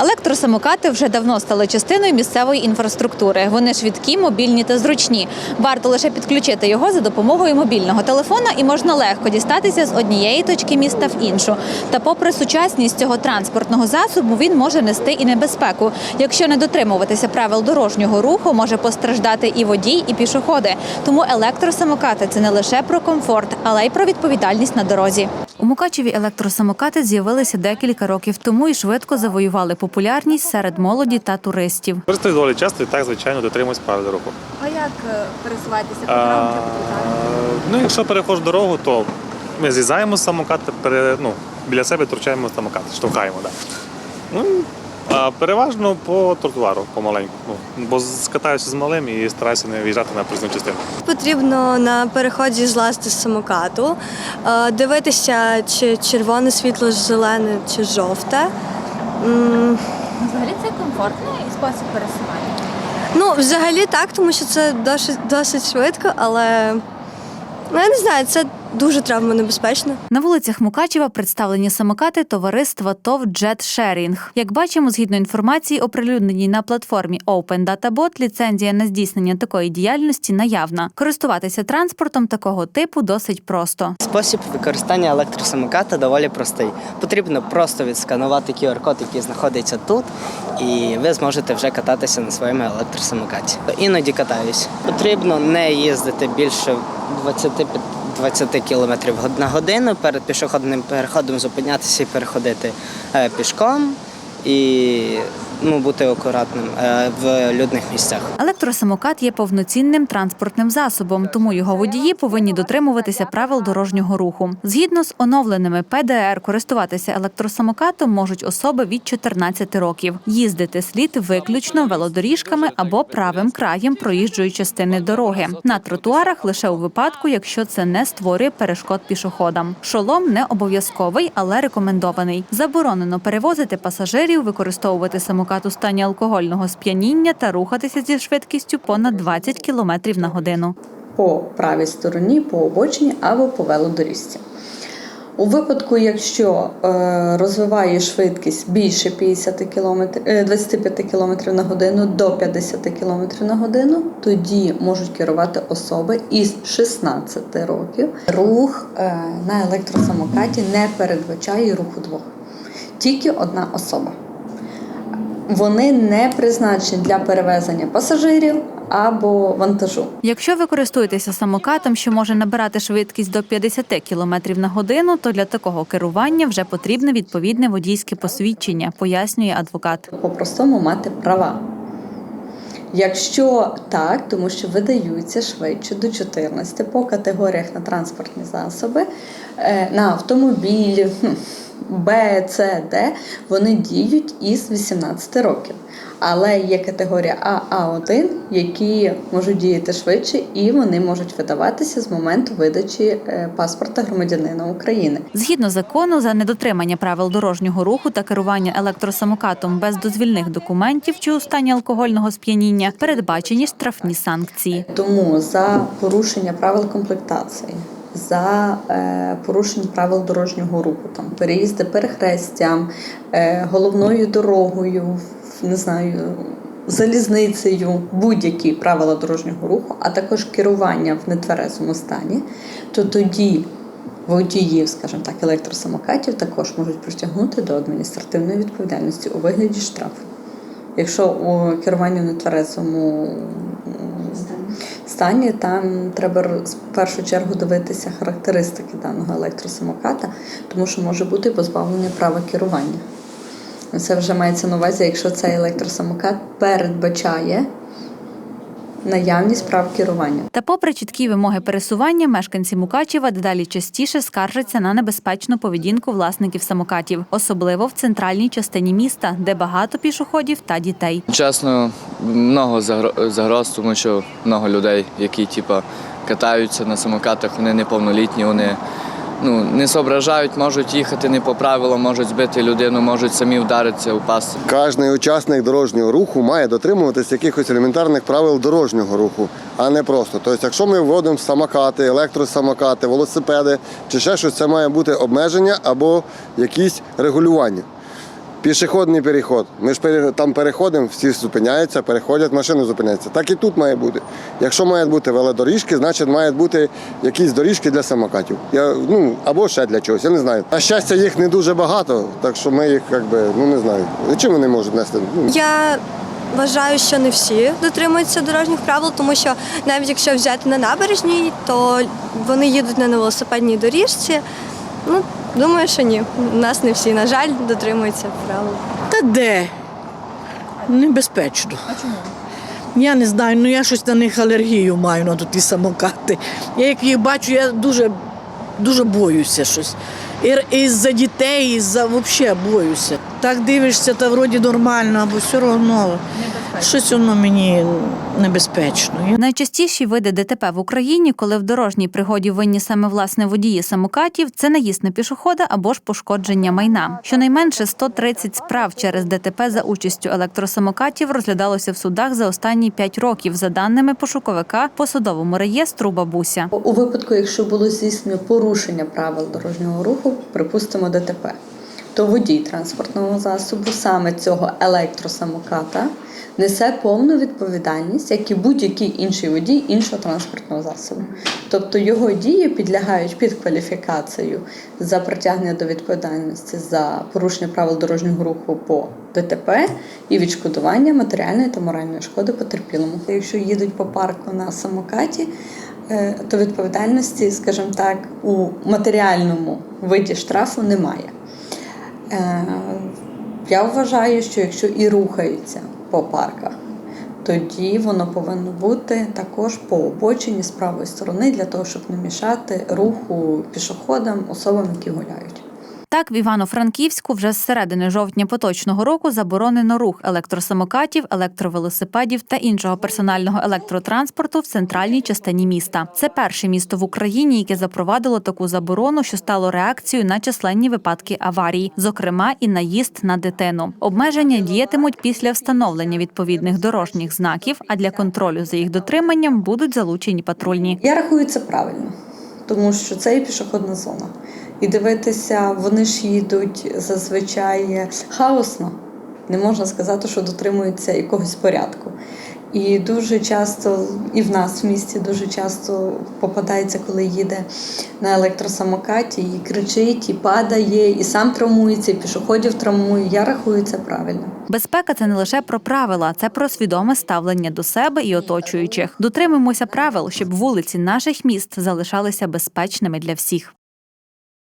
Електросамокати вже давно стали частиною місцевої інфраструктури. Вони швидкі, мобільні та зручні. Варто лише підключити його за допомогою мобільного телефона і можна легко дістатися з однієї точки міста в іншу. Та попри сучасність цього транспортного засобу, він може нести і небезпеку. Якщо не дотримуватися правил дорожнього руху, може постраждати і водій, і пішоходи. Тому електросамокати це не лише про комфорт, але й про відповідальність на дорозі. У Мукачеві електросамокати з'явилися декілька років тому і швидко завоювали популярність серед молоді та туристів. Користуюсь доволі часто і так, звичайно, дотримуюсь правил руху. А як пересуватися А, ну, якщо переходжу дорогу, то ми з'їздаємо самокат, пере, ну, біля себе торчаємо самокат, штовхаємо. Да. Ну, а переважно по тротуару помаленьку. Ну, бо скатаюся з малим і стараюся не в'їжджати на проїзну частину. Потрібно на переході злазити з самокату, дивитися, чи червоне світло, зелене чи жовте. Взагалі це комфортний спосіб пересування. Ну, взагалі так, тому що це досить, досить швидко, але ну, я не знаю, це дуже травмонебезпечно. На вулицях Мукачева представлені самокати товариства ТОВ Jet Sharing. Як бачимо, згідно інформації, оприлюдненій на платформі Open Data Bot, ліцензія на здійснення такої діяльності наявна. Користуватися транспортом такого типу досить просто. Спосіб використання електросамоката доволі простий. Потрібно просто відсканувати QR-код, який знаходиться тут, і ви зможете вже кататися на своєму електросамокаті. Іноді катаюсь. Потрібно не їздити більше 25 20 км на годину перед пішохідним переходом зупинятися і переходити е, пішком. І ну, бути акуратним е, в людних місцях. Електросамокат є повноцінним транспортним засобом, тому його водії повинні дотримуватися правил дорожнього руху. Згідно з оновленими ПДР, користуватися електросамокатом можуть особи від 14 років. Їздити слід виключно велодоріжками або правим краєм проїжджої частини дороги. На тротуарах лише у випадку, якщо це не створює перешкод пішоходам. Шолом не обов'язковий, але рекомендований. Заборонено перевозити пасажирів, використовувати самокат у стані алкогольного сп'яніння та рухатися зі швидкістю понад 20 км на годину. по правій стороні, по обочині або по велодоріжці. У випадку, якщо е, розвиває швидкість більше 50 км, е, 25 км на годину до 50 км на годину, тоді можуть керувати особи із 16 років. Рух е, на електросамокаті не передбачає руху двох, тільки одна особа. Вони не призначені для перевезення пасажирів або вантажу. Якщо ви користуєтеся самокатом, що може набирати швидкість до 50 км на годину, то для такого керування вже потрібне відповідне водійське посвідчення, пояснює адвокат. по-простому мати права. Якщо так, тому що видаються швидше до 14 по категоріях на транспортні засоби, е, на автомобілі Б, С, Д, вони діють із 18 років. Але є категорія А, А1, які можуть діяти швидше, і вони можуть видаватися з моменту видачі е, паспорта громадянина України. Згідно закону, за недотримання правил дорожнього руху та керування електросамокатом без дозвільних документів чи у стані алкогольного сп'яніння передбачені штрафні санкції. Тому за порушення правил комплектації, за е, порушення правил дорожнього руху, там переїзди перехрестям, е, головною дорогою, не знаю. Залізницею будь-які правила дорожнього руху, а також керування в нетверезому стані, то тоді водіїв, скажімо так, електросамокатів також можуть притягнути до адміністративної відповідальності у вигляді штрафу. Якщо у керуванні в нетверезому стані, там треба в першу чергу дивитися характеристики даного електросамоката, тому що може бути позбавлення права керування. Це вже мається на увазі, якщо цей електросамокат передбачає наявність прав керування. Та, попри чіткі вимоги пересування, мешканці Мукачева дедалі частіше скаржаться на небезпечну поведінку власників самокатів, особливо в центральній частині міста, де багато пішоходів та дітей. Чесно, много загроз, тому що много людей, які типа, катаються на самокатах, вони неповнолітні, вони ну, не соображають, можуть їхати не по правилам, можуть збити людину, можуть самі вдаритися, упасти. Кожний учасник дорожнього руху має дотримуватися якихось елементарних правил дорожнього руху, а не просто. Тобто, якщо ми вводимо самокати, електросамокати, велосипеди чи ще щось, це має бути обмеження або якісь регулювання. Пішохідний переход. Ми ж там переходимо, всі зупиняються, переходять, машини зупиняються. Так і тут має бути. Якщо мають бути велодоріжки, значить мають бути якісь доріжки для самокатів. Я, ну, або ще для чогось, я не знаю. На щастя, їх не дуже багато, так що ми їх, якби, ну не знаю. Чим вони можуть нести? Ну, Я вважаю, що не всі дотримуються дорожніх правил, тому що навіть якщо взяти на набережній, то вони їдуть не на велосипедній доріжці. Ну, думаю, що ні. У нас не всі, на жаль, дотримуються правил. Та де? Небезпечно. А чому? Я не знаю, ну я щось на них алергію маю на ті самокати. Я як їх бачу, я дуже, дуже боюся щось. І, і за дітей, і за взагалі боюся. Так дивишся, та вроді нормально, або все одно щось воно мені небезпечно. Найчастіші види ДТП в Україні, коли в дорожній пригоді винні саме власне водії самокатів, це наїзд на пішохода або ж пошкодження майна. Щонайменше 130 справ через ДТП за участю електросамокатів розглядалося в судах за останні 5 років, за даними пошуковика по судовому реєстру Бабуся. У випадку, якщо було здійснено порушення правил дорожнього руху, припустимо ДТП, то водій транспортного засобу, саме цього електросамоката, несе повну відповідальність, як і будь-який інший водій іншого транспортного засобу. Тобто його дії підлягають під кваліфікацію за притягнення до відповідальності за порушення правил дорожнього руху по ДТП і відшкодування матеріальної та моральної шкоди потерпілому. Якщо їдуть по парку на самокаті, е, то відповідальності, скажімо так, у матеріальному виді штрафу немає. Е, Я вважаю, що якщо і рухаються по парках, тоді воно повинно бути також по обочині з правої сторони для того, щоб не мішати руху пішоходам, особам, які гуляють. Так, в Івано-Франківську вже з середини жовтня поточного року заборонено рух електросамокатів, електровелосипедів та іншого персонального електротранспорту в центральній частині міста. Це перше місто в Україні, яке запровадило таку заборону, що стало реакцією на численні випадки аварій, зокрема і наїзд на дитину. Обмеження діятимуть після встановлення відповідних дорожніх знаків, а для контролю за їх дотриманням будуть залучені патрульні. Я рахую це правильно, тому що це є пішохідна зона. І дивитися, вони ж їдуть зазвичай хаосно. Не можна сказати, що дотримуються якогось порядку. І дуже часто, і в нас в місті дуже часто попадається, коли їде на електросамокаті, і кричить, і падає, і сам травмується, і пішоходів травмує. Я рахую це правильно. Безпека це не лише про правила, це про свідоме ставлення до себе і оточуючих. Дотримуємося правил, щоб вулиці наших міст залишалися безпечними для всіх.